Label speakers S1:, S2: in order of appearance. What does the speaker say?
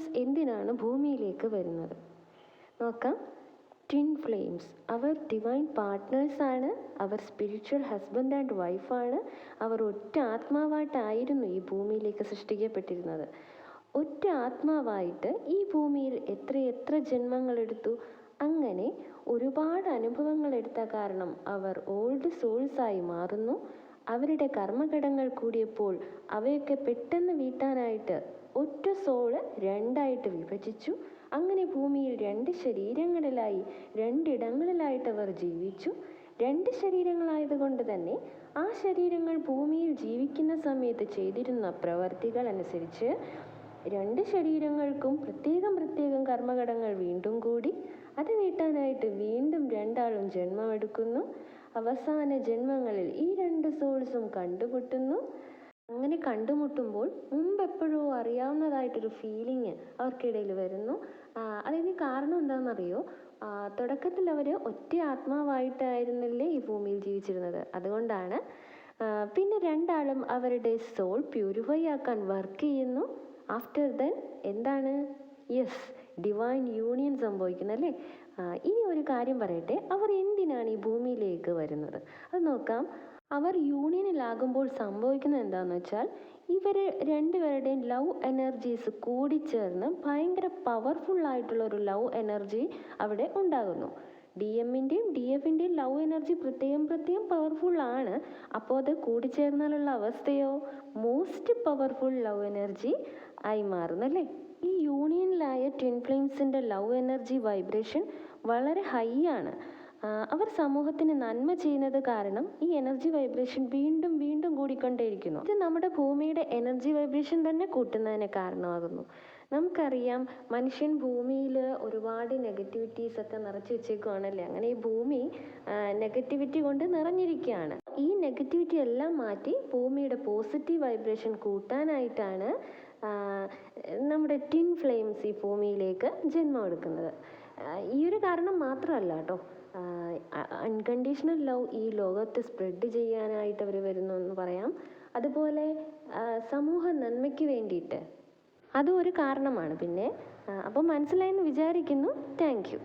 S1: Flames എന്തിനാണ് ഭൂമിയിലേക്ക് വരുന്നത്? നോക്കാം. Twin flames. അവർ ഡിവൈൻ പാർട്ട്നേഴ്സാണ് അവർ സ്പിരിച്വൽ ഹസ്ബൻഡ് ആൻഡ് വൈഫാണ് അവർ ഒറ്റ ആത്മാവായിട്ടായിരുന്നു ഈ ഭൂമിയിലേക്ക് സൃഷ്ടിക്കപ്പെട്ടിരുന്നത്. ഒറ്റ ആത്മാവായിട്ട് ഈ ഭൂമിയിൽ എത്ര എത്ര ജന്മങ്ങളെടുത്തു അങ്ങനെ ഒരുപാട് അനുഭവങ്ങൾ എടുത്ത കാരണം അവർ ഓൾഡ് സോൾസായി മാറുന്നു. അവരുടെ കർമ്മഘടങ്ങൾ കൂടിയപ്പോൾ അവയൊക്കെ പെട്ടെന്ന് വീട്ടാനായിട്ട് സോൾ രണ്ടായിട്ട് വിഭജിച്ചു. അങ്ങനെ ഭൂമിയിൽ രണ്ട് ശരീരങ്ങളിലായി രണ്ടിടങ്ങളിലായിട്ട് അവർ ജീവിച്ചു. രണ്ട് ശരീരങ്ങളായതുകൊണ്ട് തന്നെ ആ ശരീരങ്ങൾ ഭൂമിയിൽ ജീവിക്കുന്ന സമയത്ത് ചെയ്തിരുന്ന പ്രവർത്തികൾ അനുസരിച്ച് രണ്ട് ശരീരങ്ങൾക്കും പ്രത്യേകം പ്രത്യേകം കർമ്മഘടങ്ങൾ വീണ്ടും കൂടി. അത് വീട്ടാനായിട്ട് വീണ്ടും രണ്ടാളും ജന്മമെടുക്കുന്നു. അവസാന ജന്മങ്ങളിൽ ഈ രണ്ട് സോൾസും കണ്ടുമുട്ടുന്നു. അങ്ങനെ കണ്ടുമുട്ടുമ്പോൾ മുമ്പ് എപ്പോഴോ അറിയാവുന്നതായിട്ടൊരു ഫീലിംഗ് അവർക്കിടയിൽ വരുന്നു. അതിന് കാരണം എന്താണെന്നറിയോ? തുടക്കത്തിൽ അവർ ഒറ്റ ആത്മാവായിട്ടായിരുന്നില്ലേ ഈ ഭൂമിയിൽ ജീവിച്ചിരുന്നത്? അതുകൊണ്ടാണ്. പിന്നെ രണ്ടാളും അവരുടെ സോൾ പ്യൂരിഫൈ ആക്കാൻ വർക്ക് ചെയ്യുന്നു. ആഫ്റ്റർ ദെൻ എന്താണ്? യെസ് ഡിവൈൻ യൂണിയൻ സംഭവിക്കുന്നു അല്ലേ? ഇനി ഒരു കാര്യം പറയട്ടെ. അവർ എന്തിനാണ് ഈ ഭൂമിയിലേക്ക് വരുന്നത്? അത് നോക്കാം. അവർ യൂണിയനിലാകുമ്പോൾ സംഭവിക്കുന്നത് എന്താണെന്ന് വെച്ചാൽ ഇവർ രണ്ടുപേരുടെയും ലവ് എനർജീസ് കൂടിച്ചേർന്ന് ഭയങ്കര പവർഫുൾ ആയിട്ടുള്ള ഒരു ലവ് എനർജി അവിടെ ഉണ്ടാകുന്നു. ഡി എമ്മിന്റെയും ഡി എഫിന്റെയും ലവ് എനർജി പ്രത്യേകം പ്രത്യേകം പവർഫുൾ ആണ്. അപ്പോൾ അത് കൂടിച്ചേർന്നാലുള്ള അവസ്ഥയോ? മോസ്റ്റ് പവർഫുൾ ലവ് എനർജി ആയി മാറുന്നല്ലേ? ഈ യൂണിയനിലായ ട്വിൻ ഫ്ലെയിംസിന്റെ ലവ് എനർജി വൈബ്രേഷൻ വളരെ ഹൈ ആണ്. അവർ സമൂഹത്തിന് നന്മ ചെയ്യുന്നത് കാരണം ഈ എനർജി വൈബ്രേഷൻ വീണ്ടും വീണ്ടും കൂടിക്കൊണ്ടേയിരിക്കുന്നു. ഇത് നമ്മുടെ ഭൂമിയുടെ എനർജി വൈബ്രേഷൻ തന്നെ കൂട്ടുന്നതിന് കാരണമാകുന്നു. നമുക്കറിയാം മനുഷ്യൻ ഭൂമിയിൽ ഒരുപാട് നെഗറ്റിവിറ്റീസ് ഒക്കെ നിറച്ച് വെച്ചേക്കുവാണല്ലേ? അങ്ങനെ ഈ ഭൂമി നെഗറ്റിവിറ്റി കൊണ്ട് നിറഞ്ഞിരിക്കുകയാണ്. ഈ നെഗറ്റിവിറ്റി എല്ലാം മാറ്റി ഭൂമിയുടെ പോസിറ്റീവ് വൈബ്രേഷൻ കൂട്ടാനായിട്ടാണ് നമ്മുടെ ടിൻ ഫ്ലെയിംസ് ഈ ഭൂമിയിലേക്ക് ജന്മം എടുക്കുന്നത്. ഈ ഒരു കാരണം മാത്രമല്ല കേട്ടോ. അൺകണ്ടീഷണൽ ലവ് ഈ ലോകത്ത് സ്പ്രെഡ് ചെയ്യാനായിട്ട് അവർ വരുന്നു എന്ന് പറയാം. അതുപോലെ സമൂഹ നന്മയ്ക്ക് വേണ്ടിയിട്ട്. അതും ഒരു കാരണമാണ്. പിന്നെ അപ്പോൾ മനസ്സിലായെന്ന് വിചാരിക്കുന്നു. Thank you